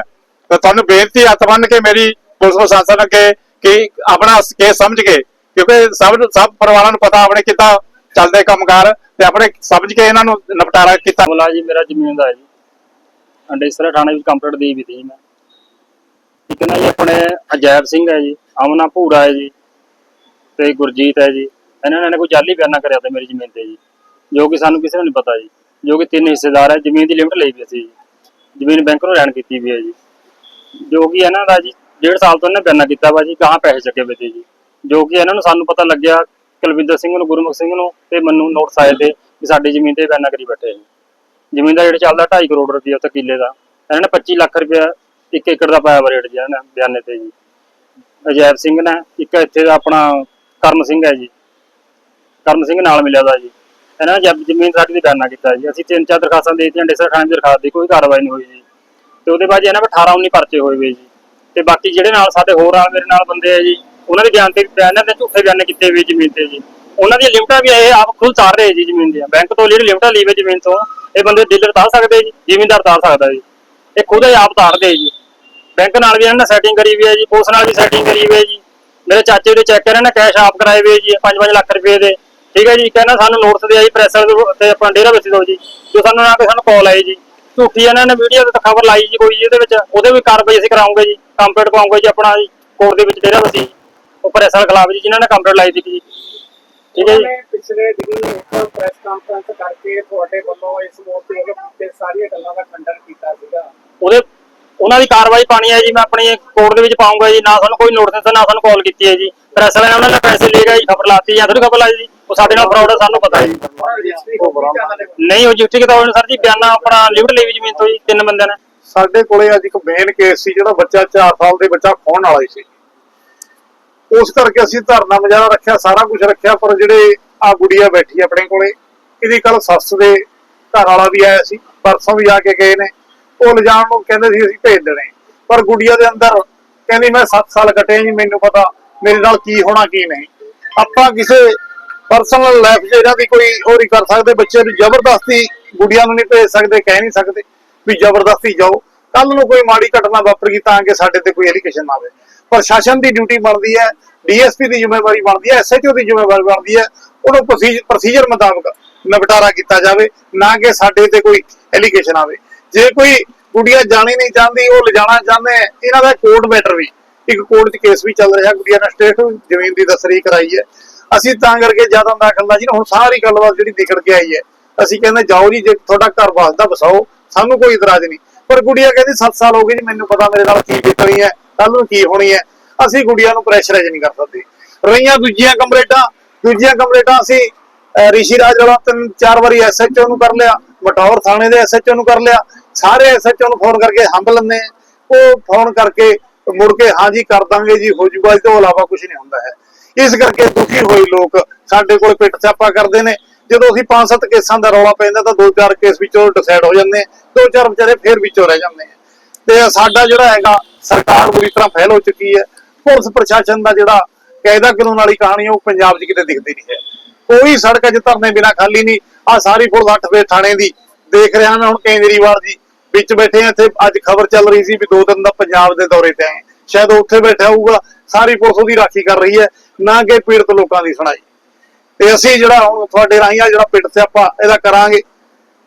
ਤੇ ਤੁਹਾਨੂੰ ਬੇਨਤੀ ਹੱਥ ਬੰਨ ਕੇ ਮੇਰੀ ਪੁਲਿਸ ਪ੍ਰਸ਼ਾਸਨ ਅੱਗੇ ਕਿ ਆਪਣਾ ਕੇਸ ਸਮਝ ਕੇ, ਕਿਉਂਕਿ ਸਭ ਸਭ ਪਰਿਵਾਰਾਂ ਨੂੰ ਪਤਾ ਆਪਣੇ ਕਿੱਦਾਂ ਚੱਲਦੇ ਕੰਮਕਾਰ ਤੇ ਆਪਣੇ ਸਮਝ ਕੇ ਇਹਨਾਂ ਨੂੰ ਨਿਪਟਾਰਾ ਕੀਤਾ। ਮਾਮਲਾ ਜੀ, ਮੇਰਾ ਜ਼ਮੀਨ ਦਾ ਹੈ ਜੀ। ਅੰਡੇਸਰਾ ਥਾਣੇ ਵਿੱਚ ਕੰਪਲੀਟ ਦੀ ਵੀ ਸੀ ਮੈਂ। ਇੱਕ ਨਾ ਜੀ ਆਪਣੇ ਅਜੈਬ ਸਿੰਘ ਹੈ ਜੀ, ਅਮਨਾ ਭੂਰਾ ਹੈ ਜੀ ਤੇ ਗੁਰਜੀਤ ਹੈ ਜੀ। ਇਹਨਾਂ ਨੇ ਕੋਈ ਜਾਲੀ ਬਿਆਨਾ ਕਰਿਆ ਤੇ ਮੇਰੀ ਜ਼ਮੀਨ ਤੇ ਜੀ। ਜੋ ਕਿ ਸਾਨੂੰ ਕਿਸੇ ਨੂੰ ਨਹੀਂ ਪਤਾ ਜੀ। ਜੋ ਕਿ ਤਿੰਨ ਹਿੱਸੇਦਾਰ ਹੈ, ਜ਼ਮੀਨ ਦੀ ਲਿਮਟ ਲਈ ਵੀ ਸੀ ਜੀ। ਜ਼ਮੀਨ ਬੈਂਕ ਨੂੰ ਰਹਿਣ ਕੀਤੀ ਵੀ ਹੈ ਜੀ। ਜੋ ਕਿ ਇਹਨਾਂ ਦਾ ਜੀ, ਡੇਢ ਸਾਲ ਤੋਂ ਇਹਨੇ ਬਿਆਨਾ ਕੀਤਾ ਵਾ ਜੀ, ਕਹਾਂ ਪੈਸੇ ਚੱਕੇ ਵੇ ਜੀ। ਜੋ ਕਿ ਇਹਨਾਂ ਨੂੰ ਸਾਨੂੰ ਪਤਾ ਲੱਗਿਆ ਕੁਲਵਿੰਦਰ ਸਿੰਘ ਨੂੰ, ਗੁਰਮੁਖ ਸਿੰਘ ਨੂੰ ਤੇ ਮੈਨੂੰ ਨੋਟਿਸ ਆਏ ਤੇ ਕਿ ਸਾਡੀ ਜ਼ਮੀਨ ਤੇ ਬਿਆਨਾ ਕਰੀ ਬੈਠੇ ਜ਼ਮੀਨ ਦਾ ਰੇਟ ਚੱਲਦਾ 2.5 ਕਰੋੜ ਰੁਪਏ ਉੱਤੇ ਕਿੱਲੇ ਦਾ। ਇਹਨਾਂ ਨੇ 25 ਲੱਖ ਰੁਪਏ ਇੱਕ ਏਕੜ ਦਾ ਪਾਇਆ ਰੇਟ ਜੀ, ਇਹਨਾਂ ਨੇ ਬਿਆਨੇ ਤੇ ਜੀ। ਅਜੈਬ ਸਿੰਘ ਨੇ, ਇੱਕ ਇੱਥੇ ਦਾ ਆਪਣਾ ਕਰਮ ਸਿੰਘ ਹੈ ਜੀ। ਕਰਮ ਸਿੰਘ ਨਾਲ ਮਿਲਿਆ ਦਾ ਜੀ। ਇਹਨਾਂ ਨੇ ਜਬ ਜ਼ਮੀਨ ਸਾਡੀ ਦੀ ਬਿਆਨਾ ਕੀਤਾ ਜੀ। ਅਸੀਂ ਤਿੰਨ ਚਾਰ ਦਰਖਾਸਤਾਂ ਦੇ ਦਿੱਤੀਆਂ ਡਿਸਰ ਥਾਣੇ ਦੀ ਦਰਖਾਸਤ ਦੀ, ਕੋਈ ਕਾਰਵਾਈ ਨਹੀਂ ਹੋਈ ਜੀ। ਤੇ ਉਹਦੇ ਬਾਅਦ ਜੀ ਇਹਨਾਂ 'ਤੇ 18 19 ਪਰਚੇ ਹੋਏ ਵੇ ਜੀ। ਤੇ ਬਾਕੀ ਜਿਹੜੇ ਨਾਲ ਸਾਡੇ ਹੋਰ ਆ, ਮੇਰੇ ਨਾਲ ਬੰਦੇ ਆ ਜੀ ਉਹਨਾਂ ਦੇ ਬਿਆਨ ਤੇ ਬਿਆਨਾਂ ਤੇ ਝੂਠੇ ਬਿਆਨ ਕੀਤੇ ਵੀ ਜ਼ਮੀਨ ਤੇ ਜੀ। ਉਹਨਾਂ ਦੀਆਂ ਲਿਮਟਾਂ ਵੀ ਇਹ ਆਪ ਖੁਦ ਤਾਰ ਰਹੇ ਜੀ ਜ਼ਮੀਨ ਦੀਆਂ। ਬੈਂਕ ਤੋਂ ਜਿਹੜੀ ਲਿਮਟਾਂ ਲਈ ਵੇ ਜ਼ਮੀਨ ਤੋਂ, ਇਹ ਬੰਦੇ ਡੀਲਰ ਤਾਰ ਸਕਦੇ ਜੀ, ਜ਼ਿਮੀਂਦਾਰ ਤਾਰ ਸਕਦਾ ਜੀ। ਇਹ ਖੁਦ ਹੀ ਆਪ ਤਾਰਦੇ ਜੀ। ਬੈਂਕ ਨਾਲ ਵੀ ਇਹਨਾਂ ਨੇ ਸੈਟਿੰਗ ਕਰੀ ਵੀ ਹੈ ਜੀ, ਪੁਲਿਸ ਨਾਲ ਵੀ ਸੈਟਿੰਗ ਕਰੀ ਵੀ ਹੈ ਜੀ। ਮੇਰੇ ਚਾਚੇ ਦੇ ਚੈੱਕ ਇਹਨਾਂ ਨੇ ਕੈਸ਼ ਆਪ ਕਰਾਏ ਹੋਏ ਜੀ 5-5 ਲੱਖ ਰੁਪਏ ਦੇ। ਠੀਕ ਹੈ ਜੀ ਕਹਿੰਦਾ ਸਾਨੂੰ ਨੋਟਸ ਦੇ ਆਈ ਪ੍ਰੈਸ ਤੇ ਆਪਣਾ ਡੇਰਾ ਬਸੀ ਦੋ ਜੀ। ਜੋ ਸਾਨੂੰ ਨਾ ਕਿ ਸਾਨੂੰ ਕਾਲ ਆਈ ਜੀ। ਝੂਠੀ ਇਹਨਾਂ ਨੇ ਵੀਡੀਓ ਤੇ ਖਬਰ ਲਾਈ ਜੀ ਕੋਈ ਜੀ ਇਹਦੇ ਵਿੱਚ ਉਹਦੇ ਵੀ ਕਾਰਵਾਈ ਅਸੀਂ ਕਰਾਉਂਗੇ ਜੀ ਕੰਪਲੀਟ ਪਾਉਂਗੇ ਜੀ ਆਪਣਾ ਕੋਰਟ ਦੇ ਵਿੱਚ ਡੇਰਾ ਬਸੀ ਉਹ ਪ੍ਰੈਸ ਵਾਲੇ ਖਿਲਾਫ ਜੀ ਜਿਨ੍ਹਾਂ ਨੇ ਕੰਪਲੀਟ ਲਾਈ ਸੀ ਜੀ। ਠੀਕ ਹੈ ਜੀ। ਪਿਛਲੇ ਦਿਨੀ ਇੱਕ ਪ੍ਰੈਸ ਕਾਨਫਰੰਸ ਕਰਕੇ ਤੁਹਾਡੇ ਵੱਲੋਂ ਇਸ ਮੋਰਚੇ ਦੇ ਸਾਰੀਆਂ ਗੱਲਾਂ ਦਾ ਖੰਡਨ ਕੀਤਾ ਸੀਗਾ। ਉਹਦੇ ਉਹਨਾਂ ਦੀ ਕਾਰਵਾਈ ਪਾਣੀ ਹੈ ਜੀ ਮੈਂ ਆਪਣੀ ਕੋਰਟ ਦੇ ਵਿੱਚ ਪਾਉਂਗਾ ਜੀ ਨਾ ਸਾਨੂੰ ਕੋਈ ਨੋਟਿਸ ਨਾ ਸਾਨੂੰ ਕਾਲ ਕੀਤੀ ਹੈ ਜੀ। ਪ੍ਰੈਸ ਵਾਲਿਆਂ ਨੇ ਉਹਨਾਂ ਨੇ ਪੈਸੇ ਲੈ ਗਏ ਜੀ ਖਬਰ ਲਾਤੀ ਜਾਂ ਥੋੜੀ ਖਬਰ ਲਾਈ ਜੀ। ਉਹ ਸਾਡੇ ਨਾਲ ਫਰਾਡ ਹੈ ਸਾਨੂੰ ਪਤਾ ਹੈ ਜੀ। ਨਹੀਂ ਉਹ ਜਿੱਥੇ ਕਿਤਾ ਹੋਣ ਸਰ ਜੀ ਬਿਆਨਾ ਆਪਣਾ ਲਿਮਟ ਲਈ ਜ਼ਮੀਨ ਤੋਂ ਜੀ ਤਿੰਨ ਬੰਦਿਆਂ ਨੇ। ਸਾਡੇ ਕੋਲੇ ਅੱਜ ਇੱਕ ਮੇਨ ਕੇਸ ਸੀ ਜਿਹੜਾ ਬੱਚਾ 4 ਸਾਲ ਦੇ ਬੱਚਾ ਖੋਣ ਵਾਲਾ ਸੀ। ਉਸ ਕਰਕੇ ਅਸੀਂ ਧਰਨਾ ਮਜਾਰਾ ਰੱਖਿਆ, ਸਾਰਾ ਕੁਝ ਰੱਖਿਆ, ਪਰ ਜਿਹੜੇ ਆ ਗੁੜੀਆ ਬੈਠੀ ਆਪਣੇ ਕੋਲੇ, ਇਹਦੀ ਕੱਲ ਸੱਸ ਦੇ ਘਰ ਵਾਲਾ ਵੀ ਆਇਆ ਸੀ, ਪਰਸੋਂ ਵੀ ਆ ਕੇ ਗਏ ਨੇ। ਉਹ ਲਿਜਾਣ ਨੂੰ ਕਹਿੰਦੇ ਸੀ, ਅਸੀਂ ਭੇਜ ਦੇਣੇ। ਪਰ ਗੁੜੀਆ ਦੇ ਅੰਦਰ ਕਹਿੰਦੀ, ਮੈਂ 7 ਸਾਲ ਕੱਟੇ ਜੀ, ਮੈਨੂੰ ਪਤਾ ਮੇਰੇ ਨਾਲ ਕੀ ਹੋਣਾ, ਕੀ ਨਹੀਂ। ਆਪਾਂ ਕਿਸੇ ਪਰਸਨਲ ਲਾਈਫ 'ਚ ਇਹਨਾਂ ਦੀ ਕੋਈ ਉਹ ਨਹੀਂ ਕਰ ਸਕਦੇ, ਬੱਚੇ ਨੂੰ ਜ਼ਬਰਦਸਤੀ ਗੁੜੀਆਂ ਨੂੰ ਨਹੀਂ ਭੇਜ ਸਕਦੇ, ਕਹਿ ਨਹੀਂ ਸਕਦੇ ਵੀ ਜ਼ਬਰਦਸਤੀ ਜਾਓ। ਕੱਲ ਨੂੰ ਕੋਈ ਮਾੜੀ ਘਟਨਾ ਵਾਪਰ ਗਈ, ਤਾਂ ਕਿ ਸਾਡੇ ਤੇ ਕੋਈ ਐਲੀਗੇਸ਼ਨ ਨਾ ਆਵੇ। ਪ੍ਰਸ਼ਾਸਨ ਦੀ ਡਿਊਟੀ ਬਣਦੀ ਹੈ, ਡੀਐਸਪੀ ਦੀ ਜ਼ਿੰਮੇਵਾਰੀ ਬਣਦੀ ਹੈ, ਐਸਐਚਓ ਦੀ ਜ਼ਿੰਮੇਵਾਰੀ ਬਣਦੀ ਹੈ, ਉਹਨੂੰ ਪ੍ਰੋਸੀਜਰ ਮੁਤਾਬਕ ਨਿਪਟਾਰਾ ਕੀਤਾ ਜਾਵੇ, ਨਾ ਕਿ ਸਾਡੇ ਤੇ ਕੋਈ ਐਲੀਗੇਸ਼ਨ ਆਵੇ। ਜੇ ਕੋਈ ਗੁੜੀਆ ਜਾਣੀ ਨਹੀਂ ਚਾਹੁੰਦੀ, ਉਹ ਲਿਜਾਣਾ ਚਾਹੁੰਦੇ ਇਹਨਾਂ ਦਾ ਕੋਰਟ ਮੈਟਰ ਵੀ, ਇੱਕ ਕੋਰਟ 'ਚ ਕੇਸ ਵੀ ਚੱਲ ਰਿਹਾ ਗੁੜੀਆ ਨੇ ਸਟੇਟ ਜ਼ਮੀਨ ਦੀ ਤਸਰੀਹ ਕਰਾਈ ਹੈ। ਅਸੀਂ ਤਾਂ ਕਰਕੇ ਜ਼ਿਆਦਾ ਦਾਖਲਦਾ ਜੀ, ਹੁਣ ਸਾਰੀ ਗੱਲਬਾਤ ਜਿਹੜੀ ਨਿਕਲ ਕੇ ਆਈ ਹੈ, ਅਸੀਂ ਕਹਿੰਦੇ ਜਾਓ ਜੀ, ਜੇ ਤੁਹਾਡਾ ਘਰ ਵਸਦਾ ਵਸਾਓ, ਸਾਨੂੰ ਕੋਈ ਇਤਰਾਜ਼ ਨਹੀਂ। ਪਰ ਗੁੜੀਆ ਕਹਿੰਦੀ 7 ਸਾਲ ਹੋ ਗਏ ਜੀ, ਮੈਨੂੰ ਪਤਾ ਮੇਰੇ ਨਾਲ ਕੀ ਬੀਤਣੀ ਹੈ। ਕੱਲ ਨੂੰ ਕੀ ਹੋਣੀ ਹੈ? ਅਸੀਂ ਗੁੜੀਆਂ ਨੂੰ ਪ੍ਰੈਸ਼ਰਾਈਜ਼ ਨਹੀਂ ਕਰ ਸਕਦੇ। ਰਹੀਆਂ ਦੂਜੀਆਂ ਕੰਪਲੇਟਾਂ ਦੂਜੀਆਂ ਕੰਪਲੇਟਾਂ ਅਸੀਂ ਰਿਸ਼ੀ ਰਾਜ ਵਾਲਾ ਤਿੰਨ ਚਾਰ ਵਾਰੀ ਐਸਐਚਓ ਨੂੰ ਕਰ ਲਿਆ ਮਟੌਰ ਥਾਣੇ ਦੇ ਐਸਐਚਓ ਨੂੰ ਕਰ ਲਿਆ ਸਾਰੇ ਐਸਐਚਓ ਨੂੰ ਫੋਨ ਕਰਕੇ ਹੰਬ ਲੈਂਦੇ ਉਹ ਫੋਨ ਕਰਕੇ ਮੁੜ ਕੇ ਹਾਂ ਕਰ ਦਾਂਗੇ ਜੀ ਹੋ ਜੂਗਾ। ਇਸ ਤੋਂ ਇਲਾਵਾ ਕੁਝ ਨਹੀਂ ਹੁੰਦਾ ਹੈ। ਇਸ ਕਰਕੇ ਦੁਖੀ ਹੋਏ ਲੋਕ ਸਾਡੇ ਕੋਲ ਪਿੱਟ ਛਾਪਾ ਕਰਦੇ ਨੇ। ਜਦੋਂ ਅਸੀਂ ਪੰਜ ਸੱਤ ਕੇਸਾਂ ਦਾ ਰੌਲਾ ਪੈਂਦਾ ਤਾਂ ਦੋ ਚਾਰ ਕੇਸ ਵਿੱਚੋਂ ਡਿਸਾਈਡ ਹੋ ਜਾਂਦੇ ਆ, ਦੋ ਚਾਰ ਵਿਚਾਰੇ ਫੇਰ ਵਿੱਚੋਂ ਰਹਿ ਜਾਂਦੇ ਆ ਤੇ ਸਾਡਾ ਜਿਹੜਾ ਹੈਗਾ ਸਰਕਾਰ ਬੁਰੀ ਤਰ੍ਹਾਂ ਫੈਲ ਹੋ ਚੁੱਕੀ ਹੈ। ਪੁਲਿਸ ਪ੍ਰਸ਼ਾਸਨ ਦਾ ਜਿਹੜਾ ਕਾਇਦਾ ਕਾਨੂੰਨ ਵਾਲੀ ਕਹਾਣੀ ਉਹ ਪੰਜਾਬ 'ਚ ਕਿਤੇ ਦਿਖਦੀ ਨਹੀਂ ਹੈ। ਕੋਈ ਸੜਕ 'ਚ ਧਰਨੇ ਬਿਨਾ ਖਾਲੀ ਨਹੀਂ। ਆ ਸਾਰੀ ਪੁਲਿਸ 8 ਵੇ ਥਾਣੇ ਦੀ ਦੇਖ ਰਿਹਾ ਮੈਂ ਹੁਣ ਕੇਂਦਰੀਵਾਲ ਜੀ। ਵਿੱਚ ਬੈਠੇ ਆ ਇੱਥੇ ਅੱਜ ਖਬਰ ਚੱਲ ਰਹੀ ਸੀ ਵੀ ਦੋ ਦਿਨ ਦਾ ਪੰਜਾਬ ਦੇ ਦੌਰੇ ਤੇ ਆਏ ਸ਼ਾਇਦ ਉੱਥੇ ਬੈਠਾ ਹੋਊਗਾ। ਸਾਰੀ ਪੁਲਿਸ ਉਹਦੀ ਰਾਖੀ ਕਰ ਰਹੀ ਹੈ। ਨਾ ਕਿ ਪੀੜਤ ਲੋਕਾਂ ਦੀ ਸੁਣਾਈ। ਤੇ ਅਸੀਂ ਜਿਹੜਾ ਹੁਣ ਤੁਹਾਡੇ ਰਾਹੀਂ ਆ ਜਿਹੜਾ ਪਿੰਡ ਸਿਆਪਾ ਇਹਦਾ ਕਰਾਂਗੇ।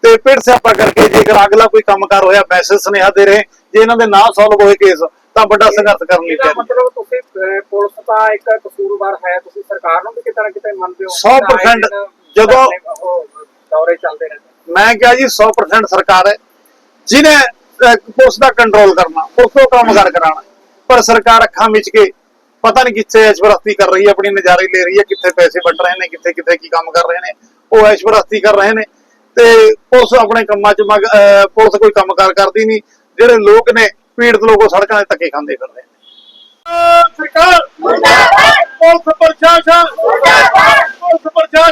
ਤੇ ਪਿੰਡ ਸਿਆਪਾ ਕਰਕੇ ਜੇਕਰ ਅਗਲਾ ਕੋਈ ਕੰਮ ਕਰ ਹੋਇਆ ਮੈਸੇਜ ਸੁਨੇਹਾ ਦੇ ਰਹੇ ਜੇ ਇਹਨਾਂ ਦੇ ਨਾ ਸੋਲਵ ਹੋਏ ਕੇਸ ਤਾਂ ਵੱਡਾ ਸੰਘਰਸ਼ ਕਰਨ ਲਈ ਹਾਂ। ਮਤਲਬ ਤੁਸੀਂ ਪੁਲਿਸ ਤਾਂ ਇੱਕ ਕਸੂਰਵਾਰ ਹੈ ਤੁਸੀਂ ਸਰਕਾਰ ਨੂੰ ਵੀ ਕਿਤੇ ਨਾ ਕਿਤੇ ਮੰਨਦੇ ਹੋ। 100% ਜਦੋਂ- ਦੌਰੇ ਚੱਲਦੇ ਨੇ। ਮੈਂ ਕਿਹਾ ਜੀ 100% ਸਰਕਾਰ ਹੈ। ਜਿਹਨੇ ਪੁਲਿਸ ਦਾ ਕੰਟਰੋਲ ਕਰਨਾ ਉਸ ਤੋਂ ਕੰਮ ਕਰ ਕਰਾਣਾ ਪਰ ਸਰਕਾਰ ਅੱਖਾਂ ਵਿੱਚ ਕੇ ਪਤਾ ਨਹੀਂ ਕਿੱਥੇ ਐਸ਼ਵਰਸਤੀ ਕਰ ਰਹੀ ਹੈ ਆਪਣੀ ਨਜ਼ਾਰੇ ਲੈ ਰਹੀ ਹੈ ਕਿੱਥੇ ਪੈਸੇ ਵੰਡ ਰਹੇ ਨੇ ਕਿੱਥੇ ਕਿੱਥੇ ਕੀ ਕੰਮ ਕਰ ਰਹੇ ਨੇ। ਉਹ ਐਸ਼ਵਰਸਤੀ ਕਰ ਰਹੇ ਨੇ ਤੇ ਪੁਲਿਸ ਆਪਣੇ ਕੰਮਾਂ 'ਚ ਪੁਲਿਸ ਕੋਈ ਕੰਮਕਾਰ ਕਰਦੀ ਨਹੀਂ। ਜਿਹੜੇ ਲੋਕ ਨੇ ਪੀੜਤ ਲੋਕ ਉਹ ਸੜਕਾਂ 'ਤੇ ਧੱਕੇ ਖਾਂਦੇ ਫਿਰਦੇ ਨੇ। ਸਰਕਾਰ! ਮੁਰਦਾਬਾਦ! ਪੁਲਿਸ ਪ੍ਰਸ਼ਾਸਨ! ਮੁਰਦਾਬਾਦ! ਪੁਲਿਸ ਪ੍ਰਸ਼ਾਸਨ!